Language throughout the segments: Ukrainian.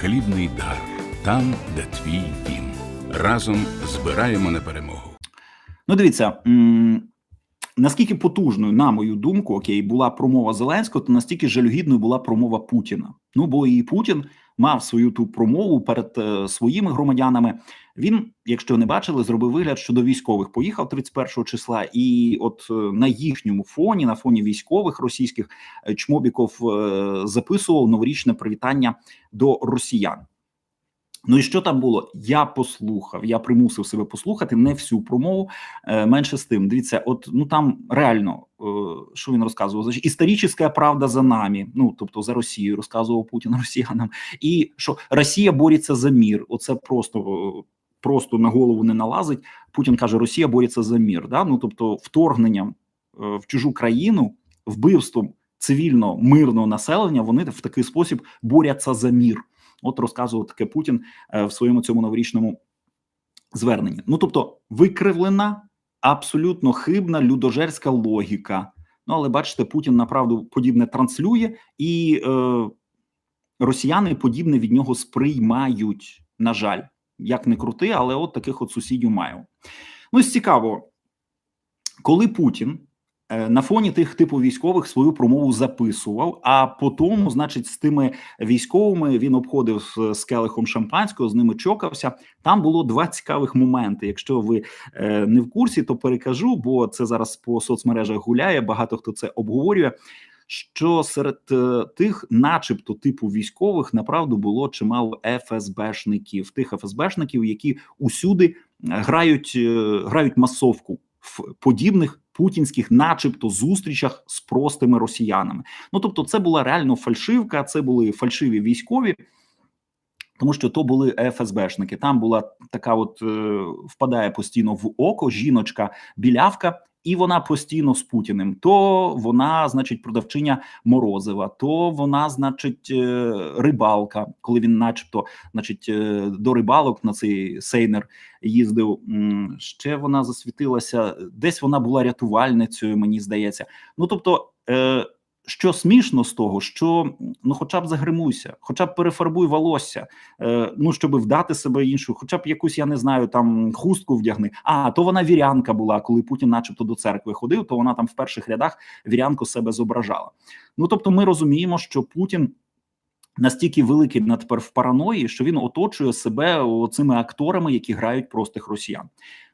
Хлібний дар там, де твій дім. Разом збираємо на перемогу. Ну, дивіться, наскільки потужною, на мою думку, окей, була промова Зеленського, то настільки жалюгідною була промова Путіна. Ну, бо і Путін мав свою ту промову перед е, своїми громадянами. Він, якщо не бачили, зробив вигляд, що до військових поїхав 31 числа, і от е, на їхньому фоні, на фоні військових російських, е, Чмобіков е, записував новорічне привітання до росіян. Ну і що там було? Я послухав, я примусив себе послухати не всю промову. Е, менше з тим. Дивіться, от ну там реально, е, що він розказував? Значить, історична правда за нами. Ну тобто за Росією розказував Путін росіянам, і що Росія бореться за мір. Оце просто. е, Просто на голову не налазить. Путін каже: Росія бореться за мір. Да? Ну тобто, вторгненням в чужу країну, вбивством цивільно мирного населення, вони в такий спосіб борються за мір. От розказував таке Путін е, в своєму цьому новорічному зверненні. Ну тобто, викривлена, абсолютно хибна людожерська логіка. Ну але бачите, Путін направду подібне транслює, і е, росіяни подібне від нього сприймають. На жаль, як не крути, але от таких от сусідів маємо. Ну цікаво, коли Путін на фоні тих типу військових свою промову записував. А потім, значить, з тими військовими він обходив з, з келихом шампанського, з ними чокався. Там було два цікавих моменти. Якщо ви е, не в курсі, то перекажу, бо це зараз по соцмережах гуляє. Багато хто це обговорює. Що серед е, тих, начебто, типу військових, направду було чимало ФСБшників, тих ФСБшників, які усюди е, грають, е, грають масовку в подібних путінських, начебто, зустрічах з простими росіянами. Ну тобто, це була реально фальшивка, це були фальшиві військові. Тому що то були ФСБшники. Там була така, от е, впадає постійно в око жіночка білявка, і вона постійно з Путіним. То вона, значить, продавчиня Морозива, то вона, значить, е, рибалка, коли він, начебто, значить, е, до рибалок на цей сейнер їздив. Ще вона засвітилася, десь вона була рятувальницею, мені здається. Ну тобто. Що смішно з того, що ну, хоча б загримуйся, хоча б перефарбуй волосся, е, ну щоб вдати себе іншу, хоча б якусь, я не знаю, там хустку вдягни. А то вона вірянка була, коли Путін, начебто, до церкви ходив, то вона там в перших рядах вірянку себе зображала. Ну тобто, ми розуміємо, що Путін. Настільки великий на тепер в параної, що він оточує себе цими акторами, які грають простих росіян.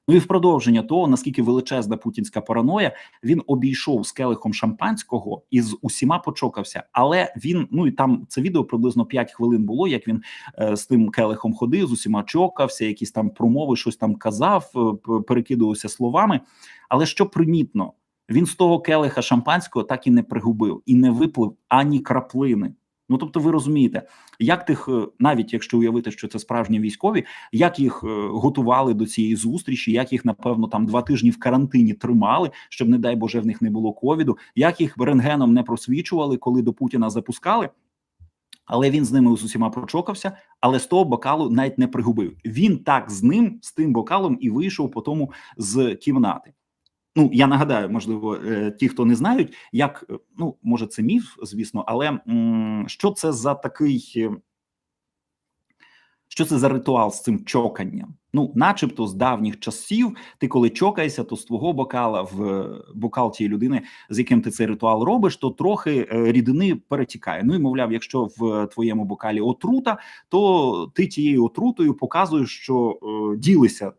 Ну і в продовження того, наскільки величезна путінська параноя, він обійшов з келихом шампанського і з усіма почокався. Але він ну і там це відео приблизно 5 хвилин було. Як він е, з тим келихом ходив, з усіма чокався, якісь там промови, щось там казав, е, перекидувався словами. Але що примітно, він з того келиха шампанського так і не пригубив і не виплив ані краплини. Ну тобто, ви розумієте, як тих, е, навіть якщо уявити, що це справжні військові, як їх е, готували до цієї зустрічі, як їх напевно там два тижні в карантині тримали, щоб не дай Боже в них не було ковіду, як їх рентгеном не просвічували, коли до Путіна запускали. Але він з ними з усіма прочокався, але з того бокалу навіть не пригубив. Він так з ним, з тим бокалом, і вийшов по тому з кімнати. Ну, я нагадаю, можливо, е, ті, хто не знають, як е, ну може це міф, звісно, але що це за такий, е, що це за ритуал з цим чоканням? Ну, начебто, з давніх часів, ти коли чокаєшся, то з твого бокала в бокал тієї людини, з яким ти цей ритуал робиш, то трохи рідини перетікає. Ну і мовляв, якщо в твоєму бокалі отрута, то ти тією отрутою показуєш, що ділися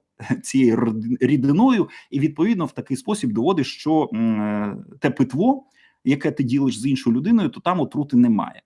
цією рідиною, і відповідно в такий спосіб доводиш, що е, те питво, яке ти ділиш з іншою людиною, то там отрути немає.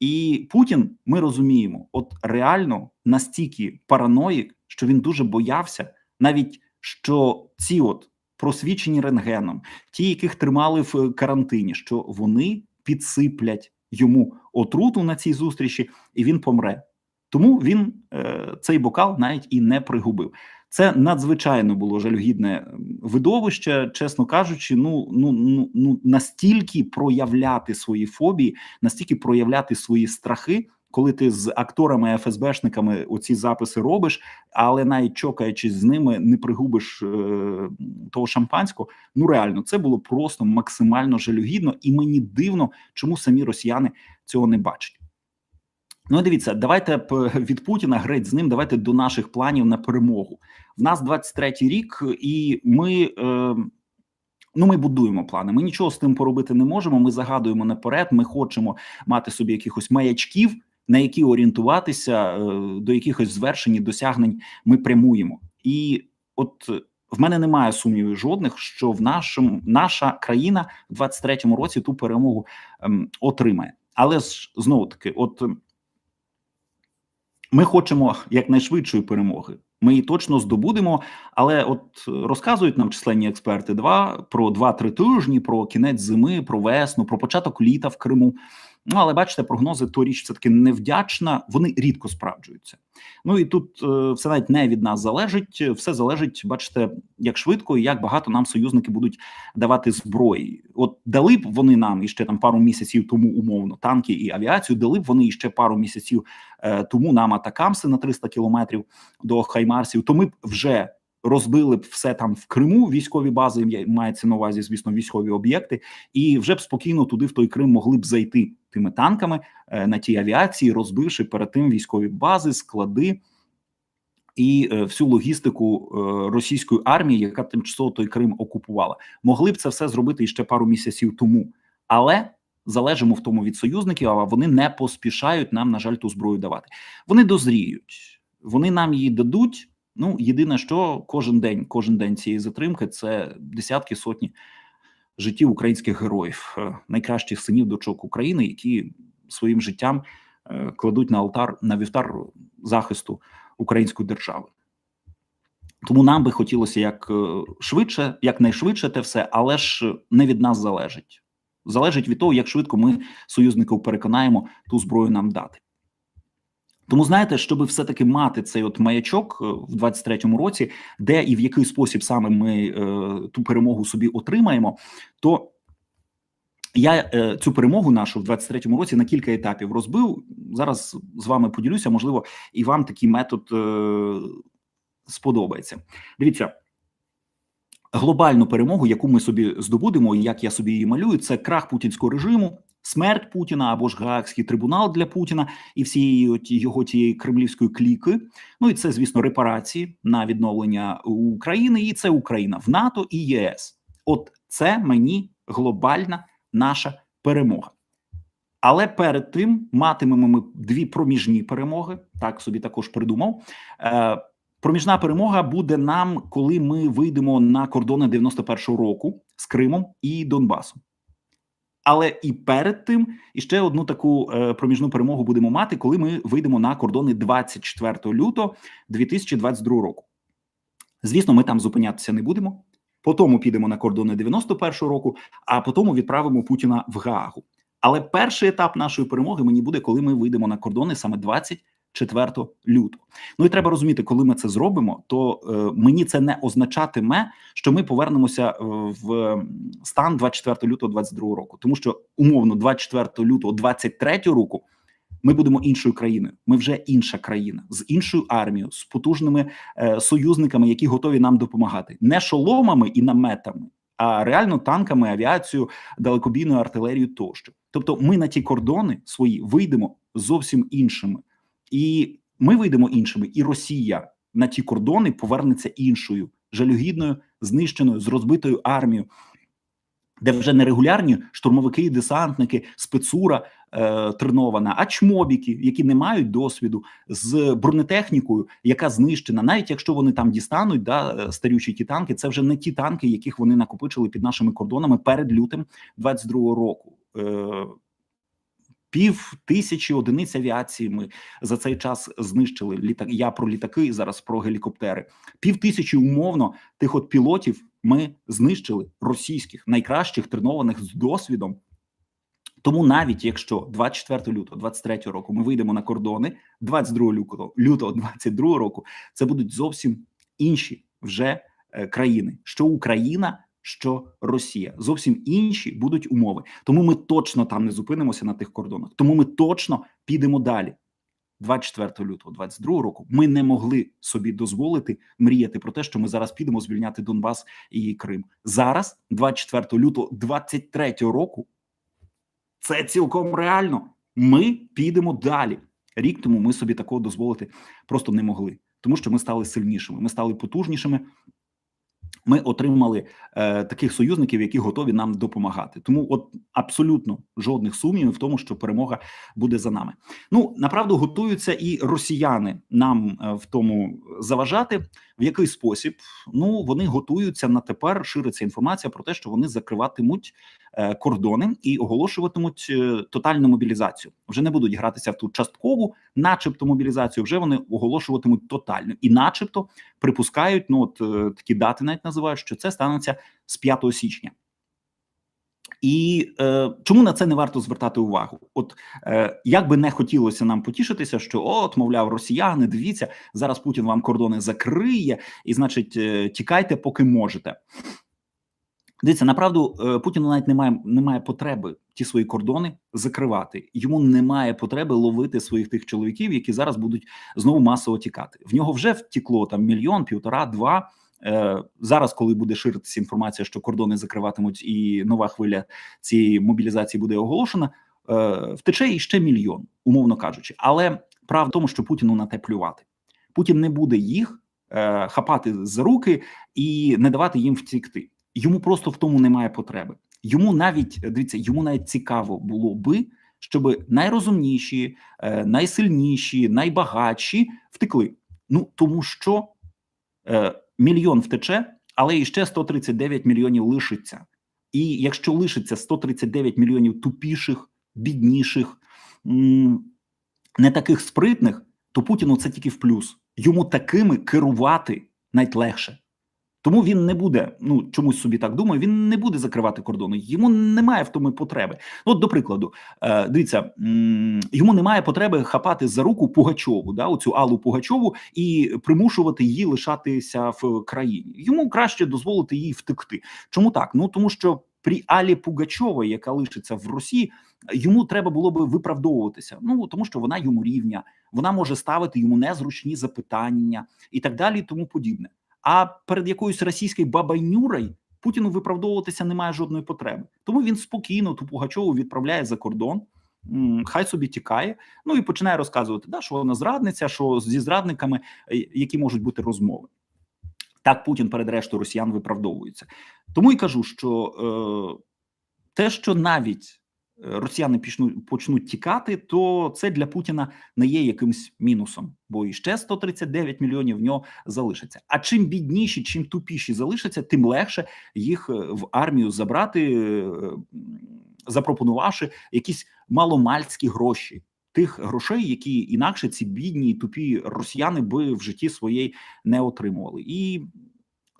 І Путін, ми розуміємо, от реально настільки параноїк, що він дуже боявся, навіть що ці от просвічені рентгеном, ті, яких тримали в карантині, що вони підсиплять йому отруту на цій зустрічі, і він помре. Тому він е, цей бокал навіть і не пригубив. Це надзвичайно було жалюгідне видовище, чесно кажучи. Ну ну ну ну настільки проявляти свої фобії, настільки проявляти свої страхи, коли ти з акторами ФСБшниками оці записи робиш, але навіть чокаючись з ними, не пригубиш е, того шампанського. Ну реально, це було просто максимально жалюгідно, і мені дивно, чому самі росіяни цього не бачать. Ну, дивіться, давайте від Путіна греть з ним. Давайте до наших планів на перемогу. В нас 23-й рік, і ми. Е, Ну, ми будуємо плани. Ми нічого з тим поробити не можемо. Ми загадуємо наперед. Ми хочемо мати собі якихось маячків, на які орієнтуватися, е, до якихось звершень і досягнень ми прямуємо. І от е, в мене немає сумнівів жодних, що в нашому наша країна в 23-му році ту перемогу ем, отримає. Але ж знову таки, от ми хочемо якнайшвидшої перемоги. Ми її точно здобудемо, але от розказують нам численні експерти два про 2-3 тижні, про кінець зими, про весну, про початок літа в Криму. Ну але бачите, прогнози то річ все таки невдячна. Вони рідко справджуються. Ну і тут е, все навіть не від нас залежить. Все залежить, бачите, як швидко і як багато нам союзники будуть давати зброї. От дали б вони нам іще там пару місяців тому умовно танки і авіацію. Дали б вони іще пару місяців е, тому нам атакамси на 300 кілометрів до Хаймарсів. То ми б вже розбили б все там в Криму. Військові бази мається на увазі, звісно, військові об'єкти, і вже б спокійно туди в той Крим могли б зайти тими танками е, на тій авіації, розбивши перед тим військові бази, склади. І е, всю логістику е, російської армії, яка тимчасово той Крим окупувала, могли б це все зробити іще пару місяців тому, але залежимо в тому від союзників. А вони не поспішають нам, на жаль, ту зброю давати. Вони дозріють, вони нам її дадуть. Ну єдине, що кожен день, кожен день цієї затримки це десятки сотні життів українських героїв, е, найкращих синів дочок України, які своїм життям е, кладуть на алтар на вівтар захисту української держави. Тому нам би хотілося як е, швидше, якнайшвидше те все, але ж не від нас залежить. Залежить від того, як швидко ми союзників переконаємо ту зброю нам дати. Тому знаєте, щоб все-таки мати цей от маячок е, в 23-му році, де і в який спосіб саме ми е, ту перемогу собі отримаємо, то я е, цю перемогу нашу в 23-му році на кілька етапів розбив. Зараз з вами поділюся. Можливо, і вам такий метод е, сподобається. Дивіться. Глобальну перемогу, яку ми собі здобудемо, і як я собі її малюю, це крах путінського режиму, смерть Путіна або ж Гаагський трибунал для Путіна і всієї його тієї кремлівської кліки. Ну і це, звісно, репарації на відновлення України, і це Україна в НАТО і ЄС. От це мені глобальна наша перемога. Але перед тим матимемо ми дві проміжні перемоги. Так собі також придумав. Проміжна перемога буде нам, коли ми вийдемо на кордони 91-го року з Кримом і Донбасом. Але і перед тим іще одну таку е, проміжну перемогу будемо мати, коли ми вийдемо на кордони 24 лютого 2022 року. Звісно, ми там зупинятися не будемо. Потім підемо на кордони 91-го року, а потім відправимо Путіна в Гаагу. Але перший етап нашої перемоги мені буде, коли ми вийдемо на кордони саме 24 лютого. Ну і треба розуміти, коли ми це зробимо, то е, мені це не означатиме, що ми повернемося е, в стан 24 лютого 22 року, тому що умовно 24 лютого 23 року ми будемо іншою країною. Ми вже інша країна з іншою армією, з потужними е, союзниками, які готові нам допомагати, не шоломами і наметами, а реально танками, авіацією, далекобійною артилерією тощо. Тобто, ми на ті кордони свої вийдемо зовсім іншими, і ми вийдемо іншими, і Росія на ті кордони повернеться іншою жалюгідною, знищеною, з розбитою армією, де вже не регулярні штурмовики, десантники, спецура е, тренована, а чмобіки, які не мають досвіду з бронетехнікою, яка знищена, навіть якщо вони там дістануть да, е, старючі ті танки, це вже не ті танки, яких вони накопичили під нашими кордонами перед лютим 22-го року. Е, Пів тисячі одиниць авіації ми за цей час знищили. Літак я про літаки зараз про гелікоптери. Пів тисячі умовно тих от пілотів ми знищили російських найкращих тренованих з досвідом. Тому навіть якщо 24 лютого 23 року ми вийдемо на кордони, 22 лютого лютого 22 року це будуть зовсім інші вже е, країни, що Україна, що Росія. Зовсім інші будуть умови. Тому ми точно там не зупинимося на тих кордонах. Тому ми точно підемо далі. 24 лютого 22 року ми не могли собі дозволити мріяти про те, що ми зараз підемо звільняти Донбас і Крим. Зараз, 24 лютого 23 року, це цілком реально. Ми підемо далі. Рік тому ми собі такого дозволити просто не могли, тому що ми стали сильнішими, ми стали потужнішими. Ми отримали е, таких союзників, які готові нам допомагати. Тому, от абсолютно жодних сумнівів в тому, що перемога буде за нами. Ну направду готуються і росіяни нам е, в тому заважати. В який спосіб? Ну вони готуються на тепер. Шириться інформація про те, що вони закриватимуть е, кордони і оголошуватимуть е, тотальну мобілізацію. Вже не будуть гратися в ту часткову, начебто, мобілізацію. Вже вони оголошуватимуть тотальну, і, начебто, припускають. Ну от е, такі дати навіть називають, що це станеться з 5 січня. І е, чому на це не варто звертати увагу? От е, як би не хотілося нам потішитися, що от, мовляв, росіяни, дивіться, зараз Путін вам кордони закриє, і значить, е, тікайте, поки можете. Дивіться, направду е, Путіну навіть немає немає потреби ті свої кордони закривати. Йому немає потреби ловити своїх тих чоловіків, які зараз будуть знову масово тікати. В нього вже втікло там мільйон, півтора, два. Е, Зараз, коли буде ширитися інформація, що кордони закриватимуть, і нова хвиля цієї мобілізації буде оголошена, е, втече іще мільйон, умовно кажучи. Але правда в тому, що Путіну на те плювати. Путін не буде їх е, хапати за руки і не давати їм втікти. Йому просто в тому немає потреби. Йому навіть дивіться, йому навіть цікаво було би, щоб найрозумніші, найсильніші, найбагатші втекли. Ну тому що мільйон втече, але іще 139 мільйонів лишиться. І якщо лишиться 139 мільйонів тупіших, бідніших, не таких спритних, то Путіну це тільки в плюс. Йому такими керувати навіть легше. Тому він не буде, ну чомусь собі так думаю, він не буде закривати кордони. Йому немає в тому потреби. Ну, от, до прикладу, е, дивіться, йому немає потреби хапати за руку Пугачову, да, оцю Аллу Пугачову, і примушувати її лишатися в країні. Йому краще дозволити їй втекти. Чому так? Ну тому що при Алі Пугачовій, яка лишиться в Росії, йому треба було би виправдовуватися. Ну тому що вона йому рівня, вона може ставити йому незручні запитання і так далі, і тому подібне. А перед якоюсь російською бабайнюрою Путіну виправдовуватися немає жодної потреби. Тому він спокійно ту Пугачову відправляє за кордон. Хай собі тікає, ну і починає розказувати, да, що вона зрадниця, що зі зрадниками е, які можуть бути розмови. Так Путін перед рештою росіян виправдовується. Тому і кажу, що е, те, що навіть росіяни почнуть, почнуть тікати, то це для Путіна не є якимсь мінусом, бо іще 139 мільйонів в нього залишиться. А чим бідніші, чим тупіші залишаться, тим легше їх е, в армію забрати, е, запропонувавши якісь маломальські гроші. Тих грошей, які інакше ці бідні тупі росіяни би в житті своєї не отримували, і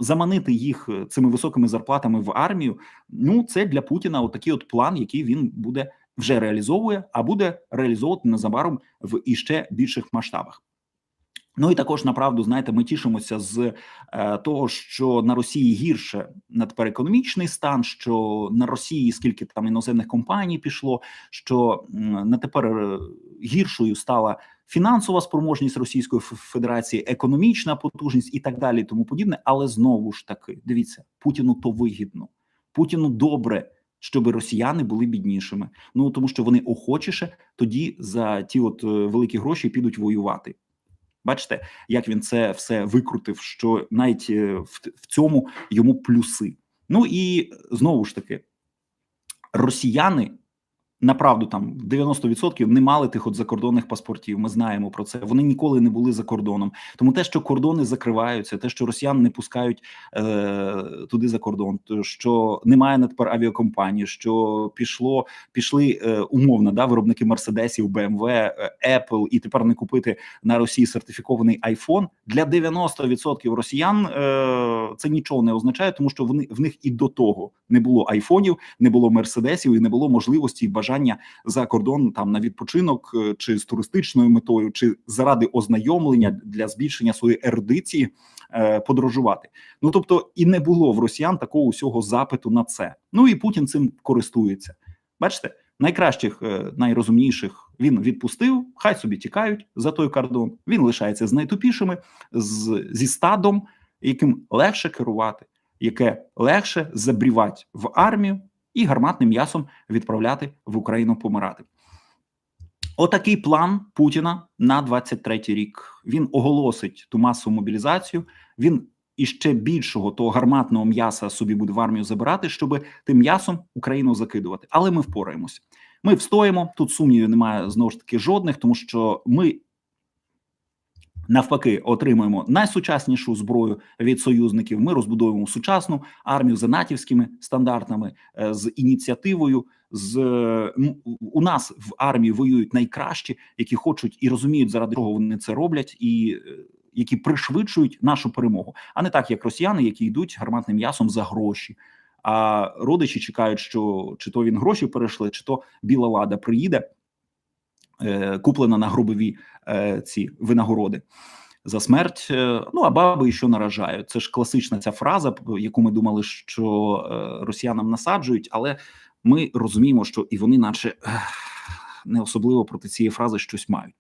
заманити їх е, цими високими зарплатами в армію. Ну це для Путіна отакий от план, який він буде вже реалізовує, а буде реалізовувати незабаром в іще більших масштабах. Ну і також направду знаєте, ми тішимося з е, того, що на Росії гірше на тепер економічний стан, що на Росії скільки там іноземних компаній пішло, що м, на тепер е, гіршою стала фінансова спроможність Російської Федерації, економічна потужність і так далі, тому подібне. Але знову ж таки, дивіться, Путіну то вигідно, Путіну добре. Щоб росіяни були біднішими, ну тому що вони охочіше тоді за ті от е, великі гроші підуть воювати. Бачите, як він це все викрутив, що навіть е, в цьому йому плюси. Ну і знову ж таки, росіяни направду там 90% не мали тих от закордонних паспортів. Ми знаємо про це. Вони ніколи не були за кордоном. Тому те, що кордони закриваються, те, що росіян не пускають е, туди за кордон, то що немає на тепер авіакомпанії, що пішло, пішли е, умовно да, виробники мерседесів, BMW, е, Apple, і тепер не купити на Росії сертифікований iPhone, для 90% росіян е, це нічого не означає, тому що вони в них і до того не було айфонів, не було мерседесів і не було можливості і за кордон там на відпочинок е, чи з туристичною метою, чи заради ознайомлення для збільшення своєї ерудиції е, подорожувати. Ну тобто і не було в росіян такого усього запиту на це. Ну і Путін цим користується. Бачите, найкращих, е, найрозумніших він відпустив, хай собі тікають за той кордон. Він лишається з найтупішими, з, зі стадом, яким легше керувати, яке легше забрівати в армію і гарматним м'ясом відправляти в Україну помирати. Отакий план Путіна на 23-й рік. Він оголосить ту масову мобілізацію. Він іще більшого того гарматного м'яса собі буде в армію забирати, щоб тим м'ясом Україну закидувати. Але ми впораємося. Ми встоїмо. Тут сумнівів немає знову ж таки жодних, тому що ми навпаки отримуємо найсучаснішу зброю від союзників. Ми розбудовуємо сучасну армію за натівськими стандартами, е, з ініціативою. З е, у нас в армії воюють найкращі, які хочуть і розуміють, заради чого вони це роблять, і е, які пришвидшують нашу перемогу, а не так, як росіяни, які йдуть гарматним м'ясом за гроші. А родичі чекають, що чи то він гроші перейшли, чи то біла лада приїде, куплена на грубові е, ці винагороди за смерть. Е, Ну а баби що наражають. Це ж класична ця фраза, яку ми думали, що е, росіянам насаджують, але ми розуміємо, що і вони, наче не особливо проти цієї фрази щось мають.